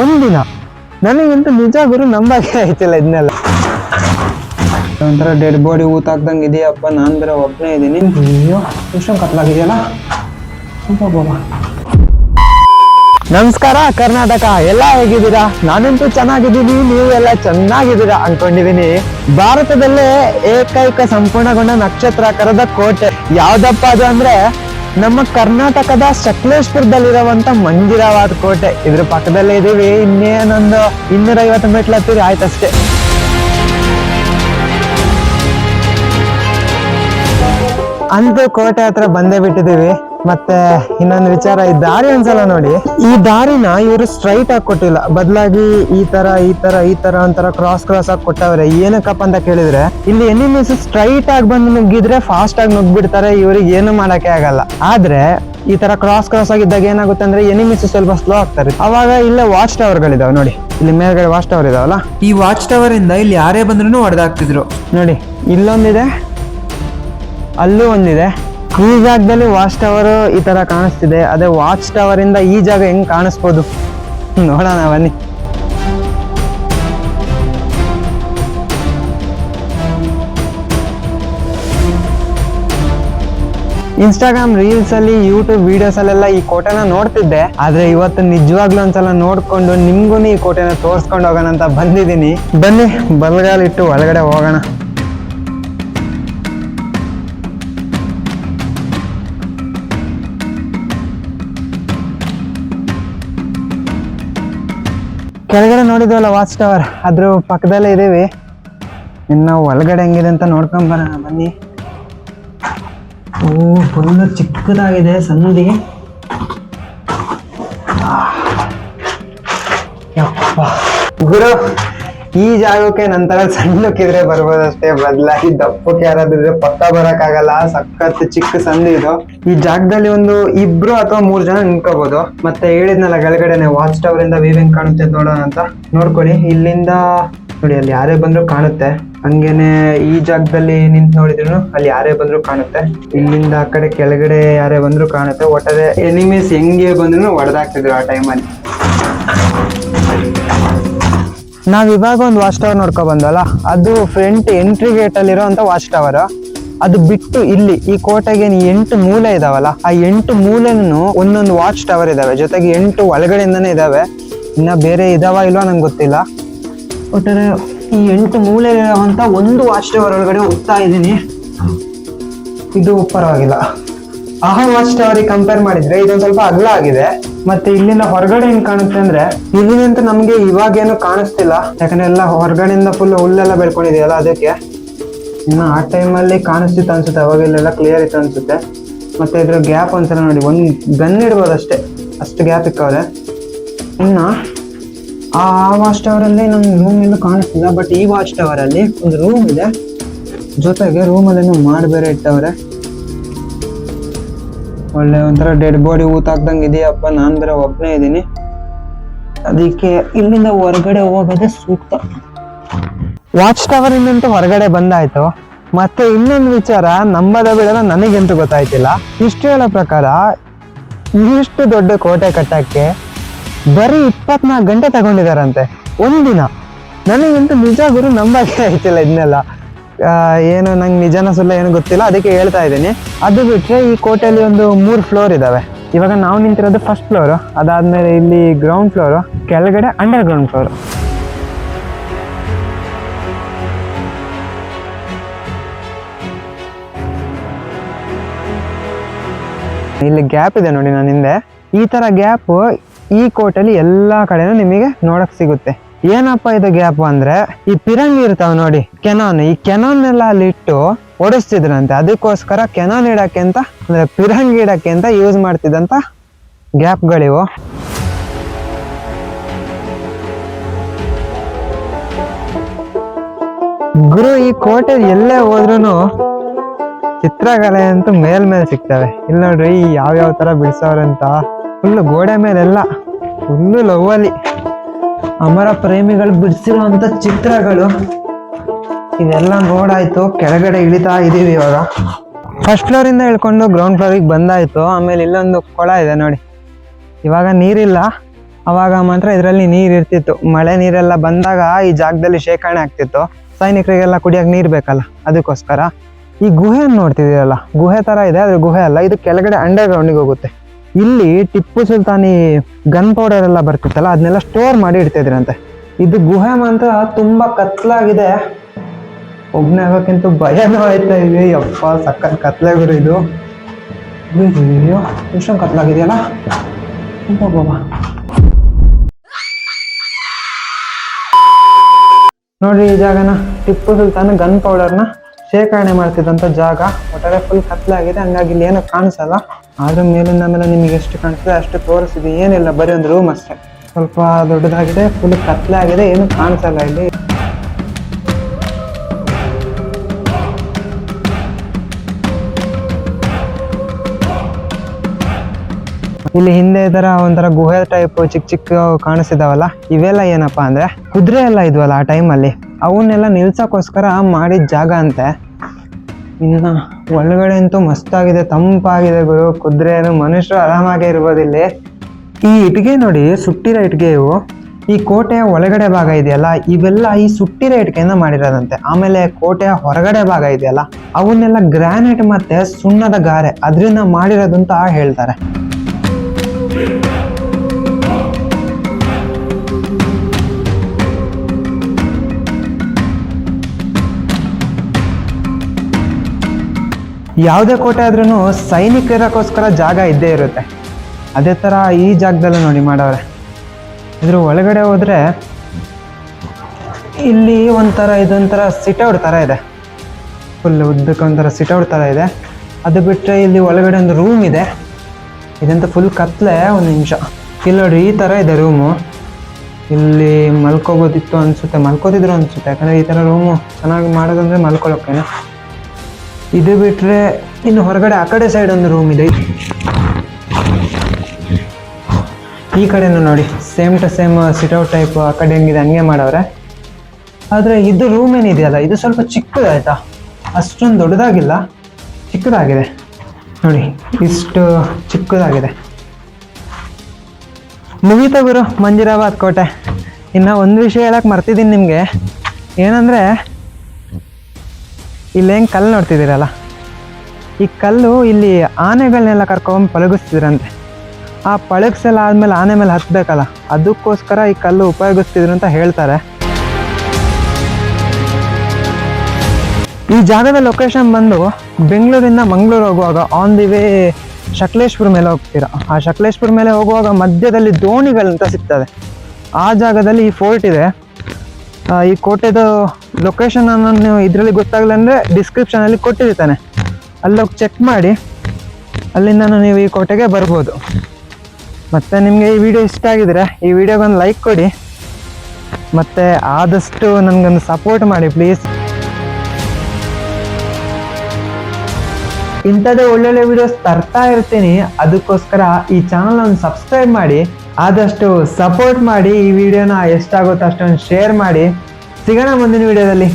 ಒಂದಿನ. ನನಗಂತೂ ನಿಜ ಗುರು ನಂಬಕ್ಕೆ ಆಯ್ತಿಲ್ಲ ಇದನ್ನೆಲ್ಲ ಒಂಥರ ಡೆಡ್ ಬಾಡಿ ಊತಾಕ್ದಂಗೆ ಇದೆಯಪ್ಪ, ನಾನು ಬೇರೆ ಒಬ್ಬನೇ ಇದ್ದೀನಿ. ಅಯ್ಯೋ ಇಷ್ಟೊಂದು ಕತ್ಲಾಗಿದೆಯಲ್ಲ ನಮಸ್ಕಾರ, ಕರ್ನಾಟಕ. ಎಲ್ಲ ಹೇಗಿದ್ದೀರಾ? ನಾನಂತೂ ಚೆನ್ನಾಗಿದ್ದೀನಿ ನೀವು ಎಲ್ಲ ಚೆನ್ನಾಗಿದ್ದೀರಾ ಅನ್ಕೊಂಡಿದೀನಿ ಭಾರತದಲ್ಲೇ ಏಕೈಕ ಸಂಪೂರ್ಣಗೊಂಡ ನಕ್ಷತ್ರಾಕಾರದ ಕೋಟೆ. ಯಾವ್ದಪ್ಪ ಅದು ಅಂದ್ರೆ ನಮ್ಮ ಕರ್ನಾಟಕದ ಸಕಲೇಶ್ಪುರದಲ್ಲಿರುವಂತ ಮಂಜಿರಾಬಾದ್ ಕೋಟೆ. ಇದ್ರ ಪಕ್ಕದಲ್ಲೇ ಇದೀವಿ. ಇನ್ನೇನೊಂದು ಇನ್ನೂರ ಐವತ್ತು ಮೆಟ್ಲು ಹತ್ತಿರ ಆಯ್ತಷ್ಟೇ. ಅಂತೂ ಕೋಟೆ ಹತ್ರ ಬಂದೇ ಬಿಟ್ಟಿದೀವಿ ಮತ್ತೆ ಇನ್ನೊಂದು ವಿಚಾರ ಈ ದಾರಿ ಅನ್ಸಲ್ಲ ನೋಡಿ. ಈ ದಾರಿನ ಇವರು ಸ್ಟ್ರೈಟ್ ಆಗಿ ಕೊಟ್ಟಿಲ್ಲ. ಬದಲಾಗಿ ಈ ತರ ಈ ತರ ಈ ತರ ಒಂಥರ ಕ್ರಾಸ್ ಕ್ರಾಸ್ ಆಗಿ ಕೊಟ್ಟವ್ರೆ. ಏನಕ್ಕಪ್ಪ ಅಂತ ಕೇಳಿದ್ರೆ ಇಲ್ಲಿ ಎನಿಮೀಸ್ ಸ್ಟ್ರೈಟ್ ಆಗಿ ಬಂದು ನುಗ್ಗಿದ್ರೆ ಫಾಸ್ಟ್ ಆಗಿ ನುಗ್ಬಿಡ್ತಾರೆ ಇವ್ರಿಗೆ ಏನು ಮಾಡಕ್ಕೆ ಆಗಲ್ಲ. ಆದ್ರೆ ಈ ತರ ಕ್ರಾಸ್ ಕ್ರಾಸ್ ಆಗಿದ್ದಾಗ ಏನಾಗುತ್ತೆ ಅಂದ್ರೆ ಎನಿಮೀಸ್ ಸ್ವಲ್ಪ ಸ್ಲೋ ಆಗ್ತಾರೆ. ಅವಾಗ ಇಲ್ಲೇ ವಾಚ್ ಟವರ್ ಗಳಿದಾವೆ ನೋಡಿ. ಇಲ್ಲಿ ಮೇಲ್ಗಡೆ ವಾಚ್ ಟವರ್ ಇದಾವಲ್ಲ? ಈ ವಾಚ್ ಟವರ್ ಇಂದ ಇಲ್ಲಿ ಯಾರೇ ಬಂದ್ರು ಹೊಡೆದಾಕ್ತಿದ್ರು. ನೋಡಿ ಇಲ್ಲೊಂದಿದೆ ಅಲ್ಲೂ ಒಂದಿದೆ. ಈ ಜಾಗದಲ್ಲಿ ವಾಚ್ ಟವರ್ ಈ ತರ ಕಾಣಿಸ್ತಿದೆ. ಅದೇ ವಾಚ್ ಟವರ್ ಇಂದ ಈ ಜಾಗ ಹೆಂಗ್ ಕಾಣಿಸ್ಬೋದು? ನೋಡೋಣ ಬನ್ನಿ. ಇನ್ಸ್ಟಾಗ್ರಾಮ್ ರೀಲ್ಸ್ ಅಲ್ಲಿ ಯೂಟ್ಯೂಬ್ ವಿಡಿಯೋಸ್ ಅಲ್ಲೆಲ್ಲ ಈ ಕೋಟೆನ ನೋಡ್ತಿದ್ದೆ. ಆದ್ರೆ ಇವತ್ತು ನಿಜವಾಗ್ಲೂ ಒಂದ್ಸಲ ನೋಡ್ಕೊಂಡು ನಿಮ್ಗೂ ಈ ಕೋಟೆನ ತೋರ್ಸ್ಕೊಂಡು ಹೋಗೋಣ ಅಂತ ಬಂದಿದ್ದೀನಿ. ಬನ್ನಿ ಬಲ್ಗಾಲಿಟ್ಟು ಒಳಗಡೆ ಹೋಗೋಣ. ಕೆಳಗಡೆ ನೋಡಿದ್ವಲ್ಲ ವಾಚ್ ಟವರ್ ಅದ್ರ ಪಕ್ಕದಲ್ಲೇ ಇದ್ದೀವಿ. ಇನ್ನು ಒಳಗಡೆ ಹೆಂಗಿದೆ ಅಂತ ನೋಡ್ಕೊಂಡ್ ಬರೋಣ, ಬನ್ನಿ. ಓ ಫುಲ್ ಚಿಕ್ಕದಾಗಿದೆ ಸಣ್ಣದಿ ಗುರು ಈ ಜಾಗಕ್ಕೆ ನಂತರ ಸಣ್ಣಕ್ಕಿದ್ರೆ ಬರ್ಬೋದಷ್ಟೇ. ಬದಲಾಗಿ ದಪ್ಪಕ್ಕೆ ಯಾರಾದ್ರೂ ಪಕ್ಕ ಬರಕ್ಕಾಗಲ್ಲ. ಸಖತ್ ಚಿಕ್ಕ ಸಂದಿ ಇದು. ಈ ಜಾಗದಲ್ಲಿ ಒಂದು ಇಬ್ರು ಅಥವಾ ಮೂರ್ ಜನ ನಿಂತ್ಕೋಬಹುದು ಮತ್ತೆ ಹೇಳಿದ್ನಲ್ಲ ಕೆಳಗಡೆನೆ ವಾಚ್ ಟವರ್ ಇಂದ ವೀವಿಂಗ್ ಕಾಣುತ್ತೆ ನೋಡೋಣ ಅಂತ. ನೋಡ್ಕೊಳ್ಳಿ. ಇಲ್ಲಿಂದ, ನೋಡಿ, ಅಲ್ಲಿ ಯಾರೇ ಬಂದ್ರು ಕಾಣುತ್ತೆ. ಹಂಗೇನೆ ಈ ಜಾಗದಲ್ಲಿ ನಿಂತ್ ನೋಡಿದ್ರು ಅಲ್ಲಿ ಯಾರೇ ಬಂದ್ರು ಕಾಣುತ್ತೆ. ಇಲ್ಲಿಂದ ಆ ಕಡೆ ಕೆಳಗಡೆ ಯಾರೇ ಬಂದ್ರು ಕಾಣುತ್ತೆ. ಒಟ್ಟಾರೆ ಎನಿಮೀಸ್ ಹೆಂಗೆ ಬಂದ್ರು ಒಡೆದಾಗ್ತಿದ್ರು ಆ ಟೈಮಲ್ಲಿ ನಾವ್ ಇವಾಗ ಒಂದು ವಾಚ್ ಟವರ್ ನೋಡ್ಕೊ ಬಂದಲ್ಲ ಅದು ಫ್ರಂಟ್ ಎಂಟ್ರಿ ಗೇಟ್ ಅಲ್ಲಿ ಇರುವಂತ ವಾಚ್ ಟವರ್ ಅದು ಬಿಟ್ಟು ಇಲ್ಲಿ, ಈ ಕೋಟೆಗೆ ಎಂಟು ಮೂಲೆ ಇದಾವಲ್ಲ, ಆ ಎಂಟು ಮೂಲೆನೂ ಒಂದೊಂದು ವಾಚ್ ಟವರ್ ಇದಾವೆ. ಜೊತೆಗೆ ಎಂಟು ಒಳಗಡೆಯಿಂದನೇ ಇದಾವೆ. ಇನ್ನ ಬೇರೆ ಇದಾವ ಇಲ್ವಾ ನಂಗೆ ಗೊತ್ತಿಲ್ಲ. ಒಟ್ಟಾರೆ ಈ ಎಂಟು ಮೂಲೆ ಇರುವಂತ ಒಂದು ವಾಚ್ ಟವರ್ ಒಳಗಡೆ ಹೋಗ್ತಾ ಇದ್ದೀನಿ. ಇದು ಪರವಾಗಿಲ್ಲ. ಆಹಾ ವಾಚ್ ಟವರ್ ಕಂಪೇರ್ ಮಾಡಿದ್ರೆ ಇದೊಂದು ಸ್ವಲ್ಪ ಅಗಲ ಆಗಿದೆ. ಮತ್ತೆ ಇಲ್ಲಿಂದ ಹೊರಗಡೆ ಏನ್ ಕಾಣುತ್ತೆ ಅಂದ್ರೆ ಇಲ್ಲಿಂದ ನಮ್ಗೆ ಇವಾಗೇನು ಕಾಣಿಸ್ತಿಲ್ಲ. ಯಾಕಂದ್ರೆ ಎಲ್ಲ ಹೊರಗಡೆಯಿಂದ ಫುಲ್ ಹುಲ್ಲೆಲ್ಲ ಬೆಳ್ಕೊಂಡಿದೆಯಲ್ಲ ಅದಕ್ಕೆ. ಇನ್ನು ಆ ಟೈಮಲ್ಲಿ ಕಾಣಿಸ್ತಿತ್ತು ಅನ್ಸುತ್ತೆ ಅವಾಗ ಇಲ್ಲೆಲ್ಲ ಕ್ಲಿಯರ್ ಇತ್ತು ಅನ್ಸುತ್ತೆ. ಮತ್ತೆ ಇದ್ರ ಗ್ಯಾಪ್ ಒಂದ್ಸಲ ನೋಡಿ, ಒಂದು ಗನ್ ಇಡ್ಬೋದು ಅಷ್ಟೇ. ಅಷ್ಟು ಗ್ಯಾಪ್ ಇಕ್ಕವ್ರೆ. ಇನ್ನ ಆ ವಾಚ್ ಟವರ್ ಅಲ್ಲಿ ನಮ್ಗೆ ರೂಮ್ ಎಲ್ಲೂ ಕಾಣಿಸ್ತಿಲ್ಲ ಬಟ್ ಈ ವಾಚ್ ಟವರ್ ಅಲ್ಲಿ ಒಂದು ರೂಮ್ ಇದೆ. ಜೊತೆಗೆ ರೂಮ್ ಅಲ್ಲಿ ಮಾಡಿ ಬೇರೆ ಇಟ್ಟವ್ರೆ. ಒಳ್ಳೆ ಒಂಥರ ಡೆಡ್ ಬಾಡಿ ಊತಾಕ್ದಂಗೆ ಇದೆಯಪ್ಪ, ನಾನ್ ಬೇರೆ ಒಬ್ಬನೇ ಇದ್ದೀನಿ. ಅದಕ್ಕೆ ಇಲ್ಲಿಂದ ಹೊರಗಡೆ ಹೋಗೋದೇ ಸೂಕ್ತ. ವಾಚ್ ಟವರ್ ಇಂದಂತೂ ಹೊರಗಡೆ ಬಂದಾಯ್ತು. ಮತ್ತೆ ಇನ್ನೊಂದು ವಿಚಾರ, ನಂಬದ ಬಿಡಲ್ಲ ನನಗಂತೂ ಗೊತ್ತಾಯ್ತಿಲ್ಲ. ಇಷ್ಟು ಹೇಳೋ ಪ್ರಕಾರ ಇಷ್ಟು ದೊಡ್ಡ ಕೋಟೆ ಕಟ್ಟಕ್ಕೆ ಬರೀ ಇಪ್ಪತ್ನಾಲ್ಕು ಗಂಟೆ ತಗೊಂಡಿದಾರಂತೆ ಒಂದಿನ. ನನಗಂತೂ ನಿಜ ಗುರು ನಂಬಕ್ಕೆ ಆಯ್ತಿಲ್ಲ ಇದನ್ನೆಲ್ಲ. ಏನು ನಂಗೆ ನಿಜನ ಸುಳ್ಳ ಏನು ಗೊತ್ತಿಲ್ಲ, ಅದಕ್ಕೆ ಹೇಳ್ತಾ ಇದ್ದೀನಿ. ಅದು ಬಿಟ್ಟರೆ ಈ ಕೋಟೆಯಲ್ಲಿ ಒಂದು ಮೂರು ಫ್ಲೋರ್ ಇದಾವೆ. ಇವಾಗ ನಾವು ನಿಂತಿರೋದು ಫಸ್ಟ್ ಫ್ಲೋರು ಅದಾದಮೇಲೆ ಇಲ್ಲಿ ಗ್ರೌಂಡ್ ಫ್ಲೋರು ಕೆಳಗಡೆ ಅಂಡರ್ ಗ್ರೌಂಡ್ ಫ್ಲೋರು ಇಲ್ಲಿ ಗ್ಯಾಪ್ ಇದೆ ನೋಡಿ ನಾನು ಹಿಂದೆ. ಈ ತರ ಗ್ಯಾಪ್ ಈ ಕೋಟಲ್ಲಿ ಎಲ್ಲಾ ಕಡೆನೂ ನಿಮಗೆ ನೋಡಕ್ ಸಿಗುತ್ತೆ. ಏನಪ್ಪ ಇದು ಗ್ಯಾಪ್ ಅಂದ್ರೆ? ಈ ಪಿರಂಗಿ ಇರ್ತಾವ ನೋಡಿ, ಕೆನಾನ್. ಈ ಕೆನಾನ್ ಎಲ್ಲ ಅಲ್ಲಿ ಇಟ್ಟು ಓಡಿಸ್ತಿದ್ರಂತೆ ಅದಕ್ಕೋಸ್ಕರ ಕೆನಾನ್ ಇಡಕ್ಕೆ ಅಂತ, ಅಂದ್ರೆ ಪಿರಂಗಿ ಇಡಕ್ಕೆ ಅಂತ ಯೂಸ್ ಮಾಡ್ತಿದ್ದಂತ ಗ್ಯಾಪ್ಗಳಿವು. ಗುರು, ಈ ಕೋಟೆ ಎಲ್ಲೇ ಹೋದ್ರು ಚಿತ್ರಕಲೆ ಅಂತೂ ಮೇಲ್ ಮೇಲೆ ಸಿಗ್ತವೆ. ಇಲ್ಲಿ ನೋಡ್ರಿ ಯಾವ ಯಾವ ತರ ಬಿಡ್ಸವ್ರಂತ. ಫುಲ್ ಗೋಡೆ ಮೇಲೆಲ್ಲ ಫುಲ್ಲು ಲವ್ವಲ್ಲಿ ಅಮರ ಪ್ರೇಮಿಗಳು ಬಿಡಿಸಿರುವಂತ ಚಿತ್ರಗಳು ಇವೆಲ್ಲ ನೋಡಾಯ್ತು, ಕೆಳಗಡೆ ಇಳಿತಾ ಇದೀವಿ ಇವಾಗ. ಫಸ್ಟ್ ಫ್ಲೋರ್ ಇಂದ ಇಳ್ಕೊಂಡು ಗ್ರೌಂಡ್ ಫ್ಲೋರಿಗೆ ಬಂದಾಯ್ತು, ಆಮೇಲೆ ಇಲ್ಲೊಂದು ಕೊಳ ಇದೆ ನೋಡಿ. ಇವಾಗ ನೀರಿಲ್ಲ, ಅವಾಗ ಮಾತ್ರ ಇದರಲ್ಲಿ ನೀರು ಇರ್ತಿತ್ತು. ಮಳೆ ನೀರೆಲ್ಲ ಬಂದಾಗ ಈ ಜಾಗದಲ್ಲಿ ಶೇಖರಣೆ ಆಗ್ತಿತ್ತು. ಸೈನಿಕರಿಗೆಲ್ಲ ಕುಡಿಯೋಕೆ ನೀರು ಬೇಕಲ್ಲ, ಅದಕ್ಕೋಸ್ಕರ. ಈ ಗುಹೆಯನ್ನು ನೋಡ್ತಿದ್ದೀರಲ್ಲ, ಗುಹೆ ಥರ ಇದೆ, ಆದರೆ ಗುಹೆ ಅಲ್ಲ, ಇದು ಕೆಳಗಡೆ ಅಂಡರ್ ಗ್ರೌಂಡಿಗೆ ಹೋಗುತ್ತೆ. ಇಲ್ಲಿ ಟಿಪ್ಪು ಸುಲ್ತಾನಿ ಗನ್ ಪೌಡರ್ ಎಲ್ಲ ಬರ್ತಿತ್ತಲ್ಲ, ಅದನ್ನೆಲ್ಲ ಸ್ಟೋರ್ ಮಾಡಿ ಇಡ್ತಿದ್ರಂತೆ. ಇದು ಗುಹೆ ಮಾತ್ರ ತುಂಬ ಕತ್ಲಾಗಿದೆ. ಒಬ್ಬನೇ ಆಗೋಕ್ಕಿಂತ ಭಯನೂ ಆಯ್ತಾ ಇದೆ. ಯಪ್ಪ ಸಕ್ಕತ್ ಗುರು ಇದು. ಅಯ್ಯೋ ಇಷ್ಟೊಂದು ಕತ್ಲಾಗಿದೆಯಲ್ಲ? ಬಾಬಾ ನೋಡ್ರಿ ಈ ಜಾಗನ, ಟಿಪ್ಪು ಸುಲ್ತಾನ್ ಗನ್ ಪೌಡರ್ನ ಶೇಖರಣೆ ಮಾಡ್ತಿದ್ದಂಥ ಜಾಗ. ಒಟ್ಟಾರೆ ಫುಲ್ ಕತ್ಲಾಗಿದೆ. ಹಂಗಾಗಿ ಇಲ್ಲಿ ಏನೂ ಕಾಣಿಸಲ್ಲ. ಆದ್ರೂ ಮೇಲಿಂದ ಆಮೇಲೆ ನಿಮಗೆ ಎಷ್ಟು ಕಾಣಿಸ್ತದೆ ಅಷ್ಟು ತೋರಿಸಿದೆ. ಏನಿಲ್ಲ, ಬರೀ ಒಂದು ರೂಮ್ ಅಷ್ಟೇ. ಸ್ವಲ್ಪ ದೊಡ್ಡದಾಗಿದೆ ಫುಲ್ ಕತ್ಲೆ ಆಗಿದೆ, ಏನು ಕಾಣಿಸಲ್ಲ ಇಲ್ಲಿ. ಇಲ್ಲಿ ಹಿಂದೆ ಇದರ ಒಂಥರ ಗುಹೆ ಟೈಪ್ ಚಿಕ್ಕ ಚಿಕ್ಕ ಕಾಣಿಸಿದಾವಲ್ಲ, ಇವೆಲ್ಲ ಏನಪ್ಪಾ ಅಂದ್ರೆ ಕುದುರೆ ಎಲ್ಲ ಇದ್ವಲ್ಲ ಆ ಟೈಮಲ್ಲಿ ಅವನ್ನೆಲ್ಲ ನಿಲ್ಸಕ್ಕೋಸ್ಕರ ಮಾಡಿದ ಜಾಗ ಅಂತೆ. ಇನ್ನ ಒಳಗಡೆ ಅಂತೂ ಮಸ್ತಾಗಿದೆ, ತಂಪಾಗಿದೆ ಗುರು. ಕುದುರೆ ಮನುಷ್ಯರು ಆರಾಮಾಗೇ ಇರ್ಬೋದಿಲ್ಲಿ. ಈ ಇಟ್ಗೆ ನೋಡಿ, ಸುಟ್ಟಿರೋ ಇಟ್ಗೆ ಇವು. ಈ ಕೋಟೆಯ ಒಳಗಡೆ ಭಾಗ ಇದೆಯಲ್ಲ, ಇವೆಲ್ಲ ಈ ಸುಟ್ಟಿರೋ ಇಟ್ಕೆಯಿಂದ ಮಾಡಿರೋದಂತೆ. ಆಮೇಲೆ ಕೋಟೆಯ ಹೊರಗಡೆ ಭಾಗ ಇದೆಯಲ್ಲ, ಅವನ್ನೆಲ್ಲ ಗ್ರಾನೈಟ್ ಮತ್ತೆ ಸುಣ್ಣದ ಗಾರೆ, ಅದರಿಂದ ಮಾಡಿರೋದಂತ ಹೇಳ್ತಾರೆ. ಯಾವುದೇ ಕೋಟೆ ಆದ್ರೂ ಸೈನಿಕರಕ್ಕೋಸ್ಕರ ಜಾಗ ಇದ್ದೇ ಇರುತ್ತೆ. ಅದೇ ಥರ ಈ ಜಾಗದಲ್ಲೂ ನೋಡಿ ಮಾಡವ್ರೆ. ಇದ್ರ ಒಳಗಡೆ ಹೋದರೆ ಇಲ್ಲಿ ಒಂಥರ ಇದೊಂಥರ ಸಿಟೌಟ್ ಥರ ಇದೆ. ಫುಲ್ ಉದ್ದಕ್ಕೆ ಒಂಥರ ಸಿಟೌಟ್ ಥರ ಇದೆ. ಅದು ಬಿಟ್ಟರೆ ಇಲ್ಲಿ ಒಳಗಡೆ ಒಂದು ರೂಮ್ ಇದೆ. ಇದಂತ ಫುಲ್ ಕತ್ಲೆ ಒಂದು ನಿಮಿಷ. ಇಲ್ಲಿ ನೋಡಿ ಈ ಥರ ಇದೆ ರೂಮು. ಇಲ್ಲಿ ಮಲ್ಕೋಬೋದಿತ್ತು ಅನಿಸುತ್ತೆ, ಮಲ್ಕೋತಿದ್ರು ಅನಿಸುತ್ತೆ. ಯಾಕಂದರೆ ಈ ಥರ ರೂಮು ಚೆನ್ನಾಗಿ ಮಾಡೋದಂದ್ರೆ ಮಲ್ಕೊಳ್ಳೋಕ್ಕೇನೆ ಇದು ಬಿಟ್ರೆ ಇನ್ನು ಹೊರಗಡೆ ಆ ಕಡೆ ಸೈಡ್ ಒಂದು ರೂಮ್ ಇದೆ. ಈ ಕಡೆನೂ ನೋಡಿ same to same sit out type ಆ ಕಡೆ ಹೆಂಗಿದೆ, ಹಂಗೆ ಮಾಡವ್ರೆ. ಆದರೆ ಇದು ರೂಮ್ ಏನಿದೆಯಲ್ಲ, ಇದು ಸ್ವಲ್ಪ ಚಿಕ್ಕದಾಯ್ತಾ ಅಷ್ಟೊಂದು ದೊಡ್ಡದಾಗಿಲ್ಲ, ಚಿಕ್ಕದಾಗಿದೆ. ನೋಡಿ, ಇಷ್ಟು ಚಿಕ್ಕದಾಗಿದೆ. ಮುಗೀತಾ ಗುರು, ಮಂಜಿರಾಬಾದ್ ಕೋಟೆ. ಇನ್ನು ಒಂದು ವಿಷಯ ಹೇಳಕ್ಕೆ ಮರ್ತಿದ್ದೀನಿ ನಿಮಗೆ. ಏನಂದರೆ ಇಲ್ಲಿ ಹೆಂಗೆ ಕಲ್ಲು ನೋಡ್ತಿದ್ದೀರಲ್ಲ? ಈ ಕಲ್ಲು ಇಲ್ಲಿ ಆನೆಗಳನ್ನೆಲ್ಲ ಕರ್ಕೊಂಡು ಪಳಗಿಸ್ತಿದ್ರಂತೆ. ಆ ಪಳಗಿಸೆಲ್ಲ ಆದಮೇಲೆ ಆನೆ ಮೇಲೆ ಹತ್ತಬೇಕಲ್ಲ ಅದಕ್ಕೋಸ್ಕರ ಈ ಕಲ್ಲು ಉಪಯೋಗಿಸ್ತಿದ್ರು ಅಂತ ಹೇಳ್ತಾರೆ. ಈ ಜಾಗದ ಲೊಕೇಶನ್ ಬಂದು ಬೆಂಗಳೂರಿಂದ ಮಂಗಳೂರು ಹೋಗುವಾಗ ಆನ್ ದಿ ವೇ ಶಕ್ಲೇಶ್ಪುರ ಮೇಲೆ ಹೋಗ್ತೀರಾ? ಆ ಶಕ್ಲೇಶ್ಪುರ ಮೇಲೆ ಹೋಗುವಾಗ ಮಧ್ಯದಲ್ಲಿ ದೋಣಿಗಳಂತ ಸಿಗ್ತದೆ. ಆ ಜಾಗದಲ್ಲಿ ಈ ಫೋರ್ಟ್ ಇದೆ. ಈ ಕೋಟೆದು ಲೊಕೇಶನ್ ಅನ್ನು ನೀವು ಇದರಲ್ಲಿ ಗೊತ್ತಾಗಲಿಲ್ಲ ಅಂದರೆ ಡಿಸ್ಕ್ರಿಪ್ಷನಲ್ಲಿ ಕೊಟ್ಟಿರ್ತಾನೆ. ಅಲ್ಲೋಗಿ ಚೆಕ್ ಮಾಡಿ. ಅಲ್ಲಿಂದ ನೀವು ಈ ಕೋಟೆಗೆ ಬರ್ಬೋದು. ಮತ್ತು ನಿಮಗೆ ಈ ವಿಡಿಯೋ ಇಷ್ಟ ಆಗಿದ್ರೆ ಈ ವಿಡಿಯೋಗೊಂದು ಲೈಕ್ ಕೊಡಿ. ಮತ್ತು ಆದಷ್ಟು ನನಗೊಂದು ಸಪೋರ್ಟ್ ಮಾಡಿ ಪ್ಲೀಸ್ ಇಂಥದ್ದೇ ಒಳ್ಳೊಳ್ಳೆ ವಿಡಿಯೋಸ್ ತರ್ತಾ ಇರ್ತೀನಿ. ಅದಕ್ಕೋಸ್ಕರ ಈ ಚಾನಲ್ ಒಂದು ಸಬ್ಸ್ಕ್ರೈಬ್ ಮಾಡಿ, ಆದಷ್ಟು ಸಪೋರ್ಟ್ ಮಾಡಿ ಈ ವಿಡಿಯೋನ ಎಷ್ಟಾಗುತ್ತೋ ಅಷ್ಟೊಂದು ಶೇರ್ ಮಾಡಿ. ಸಿಗೋಣ ಮುಂದಿನ ವಿಡಿಯೋದಲ್ಲಿ